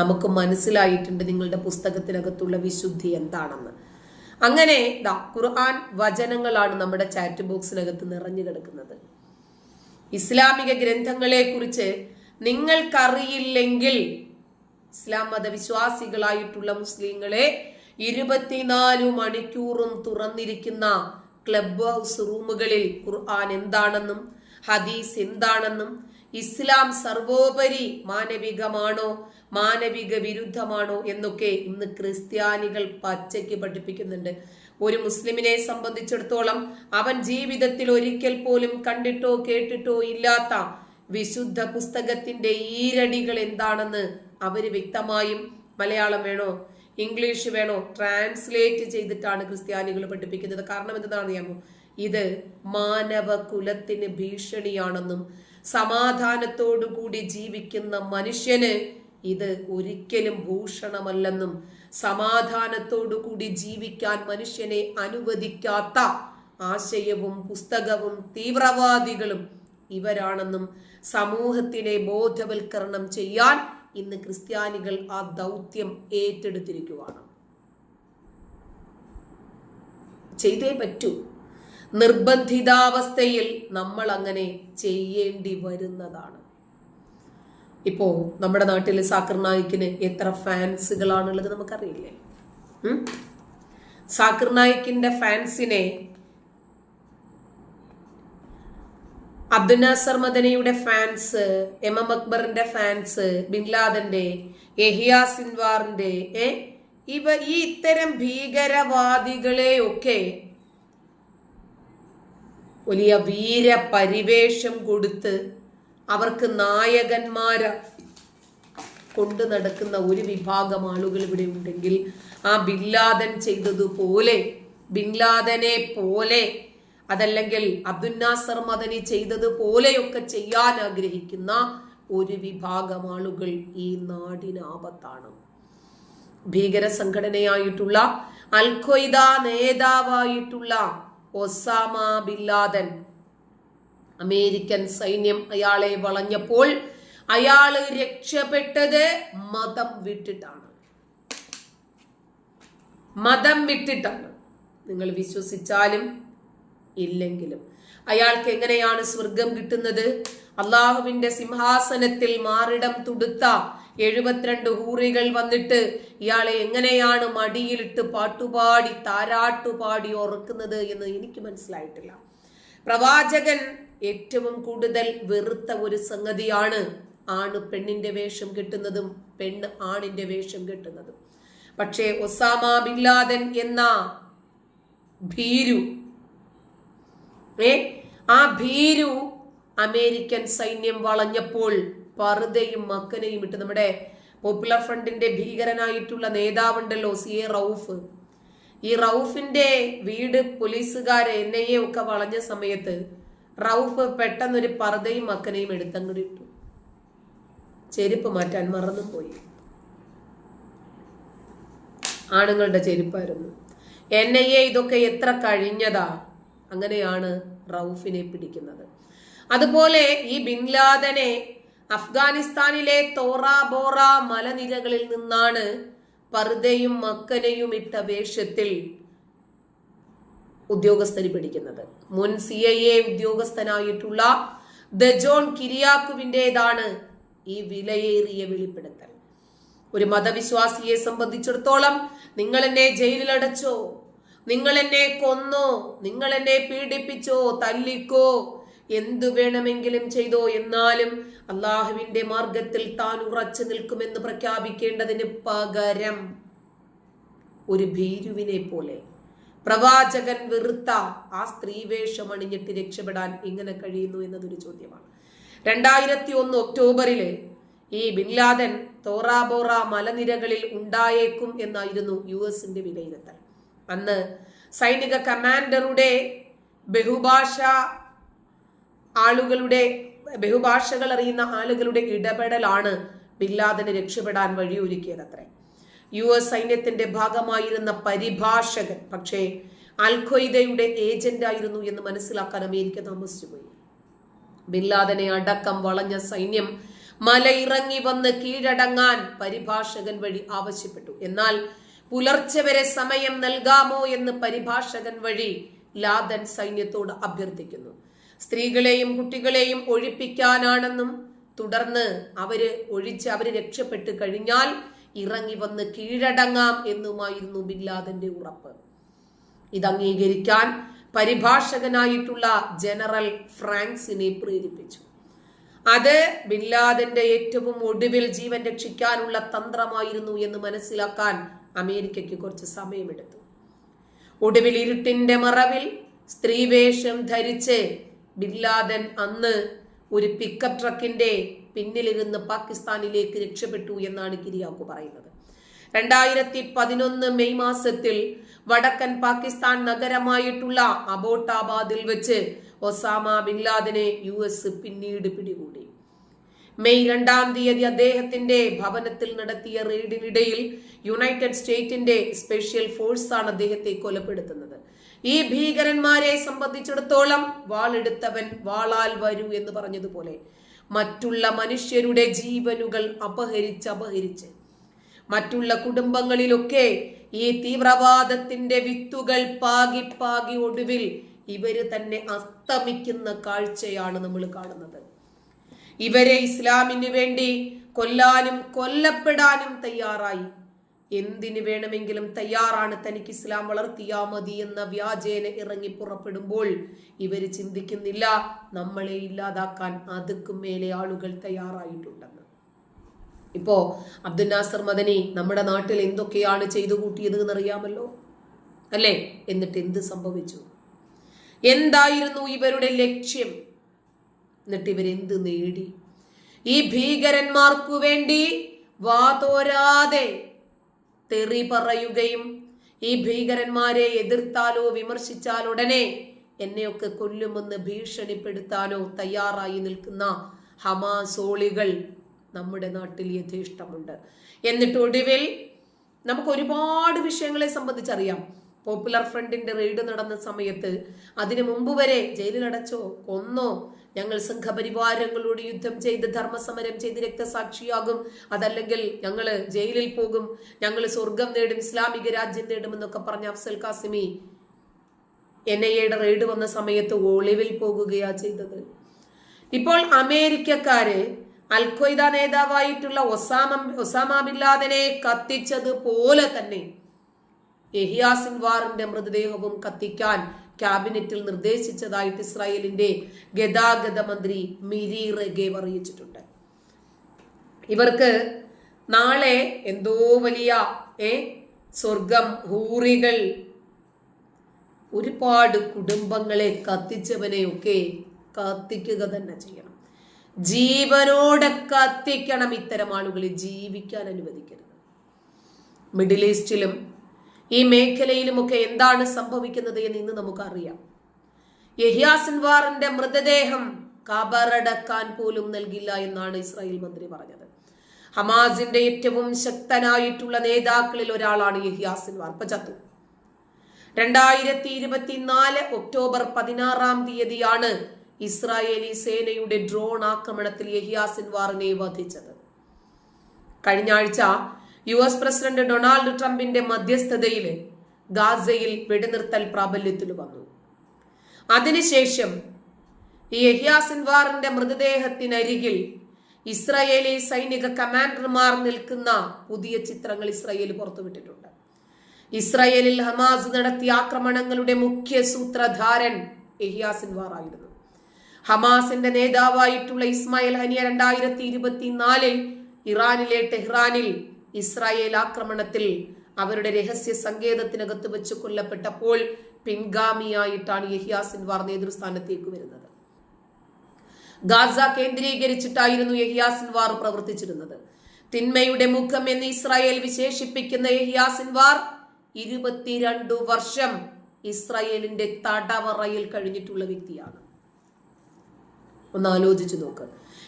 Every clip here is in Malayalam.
നമുക്ക് മനസ്സിലായിട്ടുണ്ട് നിങ്ങളുടെ പുസ്തകത്തിനകത്തുള്ള വിശുദ്ധി എന്താണെന്ന്. അങ്ങനെ ദാ ഖുർആൻ വചനങ്ങളാണ് നമ്മുടെ ചാറ്റ് ബോക്സിനകത്ത് നിറഞ്ഞു കിടക്കുന്നത്. ഇസ്ലാമിക ഗ്രന്ഥങ്ങളെ കുറിച്ച് നിങ്ങൾക്കറിയില്ലെങ്കിൽ ഇസ്ലാം മതവിശ്വാസികളായിട്ടുള്ള മുസ്ലിങ്ങളെ ഇരുപത്തിനാലു മണിക്കൂറും തുറന്നിരിക്കുന്ന ക്ലബ് ഹൗസ് റൂമുകളിൽ ഖുർആൻ എന്താണെന്നും ഹദീസ് എന്താണെന്നും ഇസ്ലാം സർവോപരി മാനവികമാണോ മാനവിക വിരുദ്ധമാണോ എന്നൊക്കെ ഇന്ന് ക്രിസ്ത്യാനികൾ പച്ചയ്ക്ക് പഠിപ്പിക്കുന്നുണ്ട്. ഒരു മുസ്ലിമിനെ സംബന്ധിച്ചിടത്തോളം അവൻ ജീവിതത്തിൽ ഒരിക്കൽ പോലും കണ്ടിട്ടോ കേട്ടിട്ടോ ഇല്ലാത്ത വിശുദ്ധ പുസ്തകത്തിന്റെ ഈരടികൾ എന്താണെന്ന് അവർ വ്യക്തമായും മലയാളം വേണോ ഇംഗ്ലീഷ് വേണോ ട്രാൻസ്ലേറ്റ് ചെയ്തിട്ടാണ് ക്രിസ്ത്യാനികൾ പഠിപ്പിക്കുന്നത്. കാരണം എന്താണെന്ന് അറിയാമോ? ഇത് മാനവ കുലത്തിന് ഭീഷണിയാണെന്നും സമാധാനത്തോടു കൂടി ജീവിക്കുന്ന മനുഷ്യന് ഇത് ഒരിക്കലും ഭൂഷണമല്ലെന്നും സമാധാനത്തോടുകൂടി ജീവിക്കാൻ മനുഷ്യനെ അനുവദിക്കാത്ത ആശയവും പുസ്തകവും തീവ്രവാദികളും ഇവരാണെന്നും സമൂഹത്തിനെ ബോധവൽക്കരണം ചെയ്യാൻ ഇന്ന് ക്രിസ്ത്യാനികൾ ആ ദൗത്യം ഏറ്റെടുത്തിരിക്കുകയാണ് ചെയ്തേ പറ്റൂ. നിർബന്ധിതാവസ്ഥയിൽ നമ്മൾ അങ്ങനെ ചെയ്യേണ്ടി വരുന്നതാണ്. ഇപ്പോ നമ്മുടെ നാട്ടിൽ സാക്കർ നായിക്കിന് എത്ര ഫാൻസുകളാണുള്ളത് നമുക്കറിയില്ലേ? സാക്കർ നായിക്കിന്റെ ഫാൻസിനെ അബ്ദുൽ നാസർ മദനിയുടെ ഫാൻസ് എം എം അക്ബറിന്റെ ഫാൻസ് ബിൻലാദന്റെ എഹിയ സിൻവാറിന്റെ ഏ? ഇവ ഈ ഇത്തരം ഭീകരവാദികളെയൊക്കെ വലിയ വീര പരിവേഷം കൊടുത്ത് അവർക്ക് നായകന്മാര് കൊണ്ടു നടക്കുന്ന ഒരു വിഭാഗം ആളുകൾ ഇവിടെ ഉണ്ടെങ്കിൽ ആ ബിൻലാദൻ ചെയ്തതുപോലെ ബിൻലാദനെ പോലെ അതല്ലെങ്കിൽ അബ്ദുനാസർ മദനി ചെയ്തതുപോലെയൊക്കെ ചെയ്യാൻ ആഗ്രഹിക്കുന്ന ഒരു വിഭാഗം ആളുകൾ ഈ നാടിനാപത്താണ് ഭീകര സംഘടനയായിട്ടുള്ള അൽഖയ്ദ നേതാവായിട്ടുള്ള ഒസാമ ബിൻ ലാദൻ അമേരിക്കൻ സൈന്യം അയാളെ വളഞ്ഞപ്പോൾ അയാൾ രക്ഷപ്പെട്ടത് മതം വിട്ടിട്ടാണ്. മതം വിട്ടിട്ടാണ്. നിങ്ങൾ വിശ്വസിച്ചാലും ഇല്ലെങ്കിലും. അയാൾക്ക് എങ്ങനെയാണ് സ്വർഗം കിട്ടുന്നത്? അള്ളാഹുവിന്റെ സിംഹാസനത്തിൽ മാറിടം തുടുത്ത എഴുപത്തിരണ്ട് ഹൂറികൾ വന്നിട്ട് ഇയാളെ എങ്ങനെയാണ് മടിയിലിട്ട് പാട്ടുപാടി താരാട്ടുപാടി ഉറക്കുന്നത് എന്ന് എനിക്ക് മനസ്സിലായിട്ടില്ല. പ്രവാചകൻ ഏറ്റവും കൂടുതൽ വെറുത്ത ഒരു സംഗതിയാണ് ആണ് പെണ്ണിന്റെ വേഷം കെട്ടുന്നതും പെണ്ണ് ആണിന്റെ വേഷം കെട്ടുന്നതും. പക്ഷേ ഒസാമ ബിൻ ലാദൻ എന്ന ഭീരു ഏ ആ ഭീരു അമേരിക്കൻ സൈന്യം വളഞ്ഞപ്പോൾ പറുതയും മക്കനെയും ഇട്ട് നമ്മുടെ പോപ്പുലർ ഫ്രണ്ടിന്റെ ഭീകരനായിട്ടുള്ള നേതാവുണ്ടല്ലോ സി എ റൌഫ്. ഈ റൌഫിന്റെ വീട് പോലീസുകാർ എൻ ഐ എ ഒക്കെ വളഞ്ഞ സമയത്ത് റൌഫ് പെട്ടെന്നൊരു പർദ്ദയും മക്കനെയും എടുത്തങ്ങോട്ട് ഇട്ടു. ചെരുപ്പ് മാറ്റാൻ മറന്നുപോയി. ആണുങ്ങളുടെ ചെരുപ്പായിരുന്നു. എൻ ഐ എ ഇതൊക്കെ എത്ര കഴിഞ്ഞതാ? അങ്ങനെയാണ് റൌഫിനെ പിടിക്കുന്നത്. അതുപോലെ ഈ ബിൻലാദനെ അഫ്ഗാനിസ്ഥാനിലെ തോറ ബോറ മലനിരകളിൽ നിന്നാണ് പർദയും മക്കനയും ഇട്ട വേഷത്തിൽ ഉദ്യോഗസ്ഥന് പിടിക്കുന്നത്. മുൻ സി ഐ എ ഉദ്യോഗസ്ഥനായിട്ടുള്ള ദജോൺ കിരിയാക്കുവിന്റെതാണ് ഈ വിലയേറിയ വെളിപ്പെടുത്തൽ. ഒരു മതവിശ്വാസിയെ സംബന്ധിച്ചിടത്തോളം നിങ്ങൾ എന്നെ ജയിലിലടച്ചോ നിങ്ങൾ എന്നെ കൊന്നോ നിങ്ങൾ എന്നെ പീഡിപ്പിച്ചോ തല്ലിക്കോ എന്തു വേണമെങ്കിലും ചെയ്തോ എന്നാലും അള്ളാഹുവിന്റെ മാർഗത്തിൽ താൻ ഉറച്ചു നിൽക്കുമെന്ന് പ്രഖ്യാപിക്കേണ്ടതിന് പകരം ഒരു ഭീരുവിനെ പോലെ പ്രവാചകൻ വെറുത്ത ആ സ്ത്രീവേഷം അണിഞ്ഞിട്ട് രക്ഷപ്പെടാൻ എങ്ങനെ കഴിയുന്നു എന്നതൊരു ചോദ്യമാണ്. രണ്ടായിരത്തി ഒന്ന് ഒക്ടോബറിൽ ഈ ബിൻലാദൻ തോറാബോറ മലനിരകളിൽ ഉണ്ടായേക്കും എന്നായിരുന്നു യു എസിന്റെ വിലയിരുത്തൽ. അന്ന് സൈനിക കമാൻഡറുടെ ബഹുഭാഷ ആളുകളുടെ ബഹുഭാഷകൾ അറിയുന്ന ആളുകളുടെ ഇടപെടലാണ് ബില്ലാദിനെ രക്ഷപ്പെടാൻ വഴിയൊരുക്കിയത് അത്രേ യു എസ് സൈന്യത്തിന്റെ ഭാഗമായിരുന്ന പരിഭാഷകൻ പക്ഷേ അൽ ഏജന്റായിരുന്നു എന്ന് മനസ്സിലാക്കാൻ അമേരിക്ക താമസിച്ചുപോയി. ബില്ലാദിനെ അടക്കം വളഞ്ഞ സൈന്യം മലയിറങ്ങി വന്ന് കീഴടങ്ങാൻ പരിഭാഷകൻ വഴി ആവശ്യപ്പെട്ടു. എന്നാൽ പുലർച്ചെ വരെ സമയം നൽകാമോ എന്ന് പരിഭാഷകൻ വഴി ലാദൻ സൈന്യത്തോട് അഭ്യർത്ഥിക്കുന്നു. സ്ത്രീകളെയും കുട്ടികളെയും ഒഴിപ്പിക്കാനാണെന്നും തുടർന്ന് അവർ ഒഴിച്ച് അവർ രക്ഷപ്പെട്ട് കഴിഞ്ഞാൽ ഇറങ്ങി വന്ന് കീഴടങ്ങാം എന്നുമായിരുന്നു ബില്ലാദന്റെ ഉറപ്പ്. ഇത് അംഗീകരിക്കാൻ പരിഭാഷകനായിട്ടുള്ള ജനറൽ ഫ്രാങ്ക്സിനെ പ്രേരിപ്പിച്ചു. അത് ബില്ലാദന്റെ ഏറ്റവും ഒടുവിൽ ജീവൻ രക്ഷിക്കാനുള്ള തന്ത്രമായിരുന്നു എന്ന് മനസ്സിലാക്കാൻ അമേരിക്കയ്ക്ക് കുറച്ച് സമയമെടുത്തു. ഒടുവിൽ ഇരുട്ടിന്റെ മറവിൽ സ്ത്രീവേഷം ധരിച്ച് ബില്ലാദൻ അന്ന് ഒരു പിക്കപ്പ് ട്രക്കിന്റെ പിന്നിലിരുന്ന് പാകിസ്ഥാനിലേക്ക് രക്ഷപ്പെട്ടു എന്നാണ് കിരിയാക്കു പറയുന്നത്. രണ്ടായിരത്തി പതിനൊന്ന് മെയ് മാസത്തിൽ വടക്കൻ പാകിസ്ഥാൻ നഗരമായിട്ടുള്ള അബോട്ടാബാദിൽ വെച്ച് ഒസാമ ബിൻ ലാദനെ യു എസ് പിന്നീട് പിടികൂടി. മെയ് രണ്ടാം തീയതി അദ്ദേഹത്തിന്റെ ഭവനത്തിൽ നടത്തിയ റെയ്ഡിനിടയിൽ യുണൈറ്റഡ് സ്റ്റേറ്റിന്റെ സ്പെഷ്യൽ ഫോഴ്സാണ് അദ്ദേഹത്തെ കൊലപ്പെടുത്തുന്നത്. ഈ ഭീകരന്മാരെ സംബന്ധിച്ചിടത്തോളം വാളെടുത്തവൻ വാളാൽ വരൂ എന്ന് പറഞ്ഞതുപോലെ മറ്റുള്ള മനുഷ്യരുടെ ജീവനുകൾ അപഹരിച്ച് അപഹരിച്ച് മറ്റുള്ള കുടുംബങ്ങളിലൊക്കെ ഈ തീവ്രവാദത്തിന്റെ വിത്തുകൾ പാകി പാകി ഒടുവിൽ ഇവർ തന്നെ അസ്തമിക്കുന്ന കാഴ്ചയാണ് നമ്മൾ കാണുന്നത്. ഇവരെ ഇസ്ലാമിന് വേണ്ടി കൊല്ലാനും കൊല്ലപ്പെടാനും തയ്യാറായി. എന്തിനു വേണമെങ്കിലും തയ്യാറാണ് തനിക്ക് ഇസ്ലാം വളർത്തിയാ മതി എന്ന വ്യാജേന ഇറങ്ങി പുറപ്പെടുമ്പോൾ ഇവർ ചിന്തിക്കുന്നില്ല നമ്മളെ ഇല്ലാതാക്കാൻ അതുക്കും മേലെ ആളുകൾ തയ്യാറായിട്ടുണ്ടെന്ന്. ഇപ്പോ അബ്ദുൽ നാസർ മദനി നമ്മുടെ നാട്ടിൽ എന്തൊക്കെയാണ് ചെയ്തു കൂട്ടിയത് എന്നറിയാമല്ലോ? അല്ലേ? എന്നിട്ട് എന്ത് സംഭവിച്ചു? എന്തായിരുന്നു ഇവരുടെ ലക്ഷ്യം? എന്നിട്ട് ഇവരെന്ത് നേടി? ഈ ഭീകരന്മാർക്കു വേണ്ടി വാതോരാതെ തെറി പറയുകയും ഈ ഭീകരന്മാരെ എതിർത്താലോ വിമർശിച്ചാൽ ഉടനെ എന്നെയൊക്കെ കൊല്ലുമെന്ന് ഭീഷണിപ്പെടുത്താനോ തയ്യാറായി നിൽക്കുന്ന ഹമാസോളികൾ നമ്മുടെ നാട്ടിൽ യഥേഷ്ടമുണ്ട്. എന്നിട്ട് ഒടുവിൽ നമുക്ക് ഒരുപാട് വിഷയങ്ങളെ സംബന്ധിച്ചറിയാം. പോപ്പുലർ ഫ്രണ്ടിന്റെ റെയ്ഡ് നടന്ന സമയത്ത് അതിനു മുമ്പ് വരെ ജയിലിലടച്ചോ കൊന്നോ ഞങ്ങൾ സംഘപരിവാരങ്ങളോട് യുദ്ധം ചെയ്ത് ധർമ്മസമരം ചെയ്ത് രക്തസാക്ഷിയാകും. അതല്ലെങ്കിൽ ഞങ്ങൾ ജയിലിൽ പോകും. ഞങ്ങൾ സ്വർഗം നേടും ഇസ്ലാമിക രാജ്യം നേടും എന്നൊക്കെ പറഞ്ഞ അഫ്സൽ കാസിമി എൻ ഐ എയുടെ റെയ്ഡ് വന്ന സമയത്ത് ഒളിവിൽ പോകുകയാ ചെയ്തത്. ഇപ്പോൾ അമേരിക്കക്കാര് അൽഖ്വയ്ദ നേതാവായിട്ടുള്ള ഒസാമ ഒസാമ ബില്ലാദനെ കത്തിച്ചതുപോലെ തന്നെ യഹിയാ സിൻവാറിന്റെ മൃതദേഹവും കത്തിക്കാൻ ക്യാബിനറ്റിൽ നിർദ്ദേശിച്ചതായിട്ട് ഇസ്രായേലിന്റെ ഗതാഗത മന്ത്രി മിരി റഗേവ് അറിയിച്ചിട്ടുണ്ട്. ഇവർക്ക് നാളെ എന്തോ വലിയ ഏ സ്വർഗം ഹൂറികൾ ഒരുപാട് കുടുംബങ്ങളെ കത്തിച്ചവനെയൊക്കെ കത്തിക്കുക തന്നെ ചെയ്യണം. ജീവനോടെ കത്തിക്കണം ഇത്തരം ആളുകളെ ജീവിക്കാൻ അനുവദിക്കരുത്. മിഡിൽ ഈസ്റ്റിലും ഈ മേഖലയിലുമൊക്കെ എന്താണ് സംഭവിക്കുന്നത് എന്ന് ഇന്ന് നമുക്കറിയാം. യഹിയാസിൻവാറിന്റെ മൃതദേഹം കബറടക്കാൻ പോലും നൽകില്ല എന്നാണ് ഇസ്രായേൽ മന്ത്രി പറഞ്ഞത്. ഹമാസിന്റെ ഏറ്റവും ശക്തനായിട്ടുള്ള നേതാക്കളിൽ ഒരാളാണ് യഹിയാസിൻവാർ ഇപ്പൊ ചത്തു. രണ്ടായിരത്തി ഇരുപത്തിനാല് ഒക്ടോബർ പതിനാറാം തീയതിയാണ് ഇസ്രായേലി സേനയുടെ ഡ്രോൺ ആക്രമണത്തിൽ യഹിയാസിൻവാറിനെ വധിച്ചത്. കഴിഞ്ഞ ആഴ്ച യു എസ് പ്രസിഡന്റ് ഡൊണാൾഡ് ട്രംപിന്റെ മധ്യസ്ഥതയിൽ ഗാസയിൽ വെടിനിർത്തൽ പ്രാബല്യത്തിൽ വന്നു. അതിനുശേഷം ഈ യഹ്യാസിൻവാറിന്റെ മൃതദേഹത്തിനരികിൽ ഇസ്രായേലി സൈനിക കമാൻഡർമാർ നിൽക്കുന്ന പുതിയ ചിത്രങ്ങൾ ഇസ്രായേൽ പുറത്തുവിട്ടിട്ടുണ്ട്. ഇസ്രായേലിൽ ഹമാസ് നടത്തിയ ആക്രമണങ്ങളുടെ മുഖ്യ സൂത്രധാരൻ എഹിയാസിൻവാർ ആയിരുന്നു. ഹമാസിന്റെ നേതാവായിട്ടുള്ള ഇസ്മായിൽ ഹനിയ രണ്ടായിരത്തി ഇരുപത്തിനാലിൽ ഇറാനിലെ ടെഹ്റാനിൽ ഇസ്രായേൽ ആക്രമണത്തിൽ അവരുടെ രഹസ്യ സങ്കേതത്തിനകത്ത് വെച്ച് കൊല്ലപ്പെട്ടപ്പോൾ പിൻഗാമിയായിട്ടാണ് യഹിയാ സിൻവാർ നേതൃസ്ഥാനത്തേക്ക് വരുന്നത്. ഗാസ കേന്ദ്രീകരിച്ചിട്ടായിരുന്നു യഹിയാ സിൻവാർ പ്രവർത്തിച്ചിരുന്നത്. തിന്മയുടെ മുഖം എന്ന് ഇസ്രായേൽ വിശേഷിപ്പിക്കുന്ന യഹിയാ സിൻവാർ ഇരുപത്തിരണ്ടു വർഷം ഇസ്രായേലിന്റെ തടവറയിൽ കഴിഞ്ഞിട്ടുള്ള വ്യക്തിയാണ്. ഒന്ന് ആലോചിച്ചു നോക്ക്.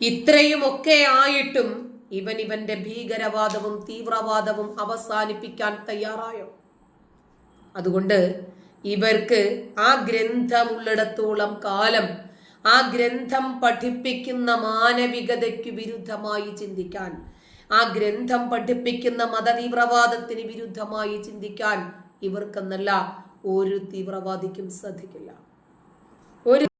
ഇത്രയുമൊക്കെ ആയിട്ടും ഇവൻ ഇവന്റെ ഭീകരവാദവും തീവ്രവാദവും അവസാനിപ്പിക്കാൻ തയ്യാറായോ? അതുകൊണ്ട് ഇവർക്ക് ആ ഗ്രന്ഥമുള്ളിടത്തോളം കാലം ആ ഗ്രന്ഥം പഠിപ്പിക്കുന്ന മാനവികതയ്ക്ക് വിരുദ്ധമായി ചിന്തിക്കാൻ ആ ഗ്രന്ഥം പഠിപ്പിക്കുന്ന മതതീവ്രവാദത്തിന് വിരുദ്ധമായി ചിന്തിക്കാൻ ഇവർക്കെന്നല്ല ഒരു തീവ്രവാദിക്കും സാധിക്കില്ല ഒരു